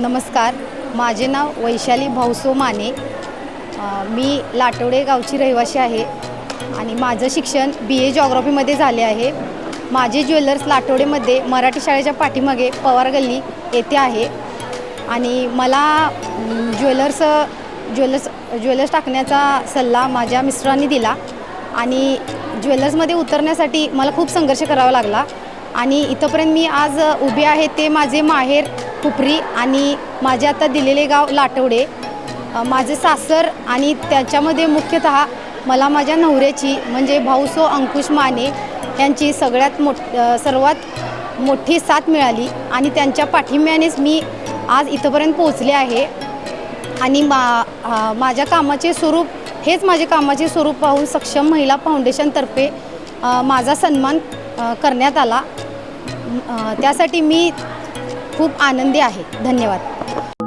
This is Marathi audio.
नमस्कार. माझे नाव वैशाली भाऊसो माने. मी लाटवडे गावची रहिवासी आहे आणि माझं शिक्षण बी ए जॉग्रॉफीमध्ये झाले आहे. माझे ज्वेलर्स लाटवडेमध्ये मराठी शाळेच्या पाठीमागे पवार गल्ली येथे आहे. आणि मला ज्वेलर्स ज्वेलर्स ज्वेलर्स टाकण्याचा सल्ला माझ्या मिस्टरांनी दिला. आणि ज्वेलर्समध्ये उतरण्यासाठी मला खूप संघर्ष करावा लागला. आणि इथंपर्यंत मी आज उभे आहे ते माझे माहेर खुपरी आणि माझे आता दिलेले गाव लाटवडे. माझे सासर आणि त्याच्यामध्ये मुख्यतः मला माझ्या नवऱ्याची म्हणजे भाऊसो अंकुश माने यांची सगळ्यात मोठ सर्वात मोठी साथ मिळाली आणि त्यांच्या पाठिंब्यानेच मी आज इथंपर्यंत पोहोचले आहे. आणि मा माझ्या कामाचे स्वरूप हेच माझे कामाचे स्वरूप पाहून सक्षम महिला फाउंडेशनतर्फे माझा सन्मान करण्यात आला. त्यासाठी मी खूप आनंदी आहे. धन्यवाद.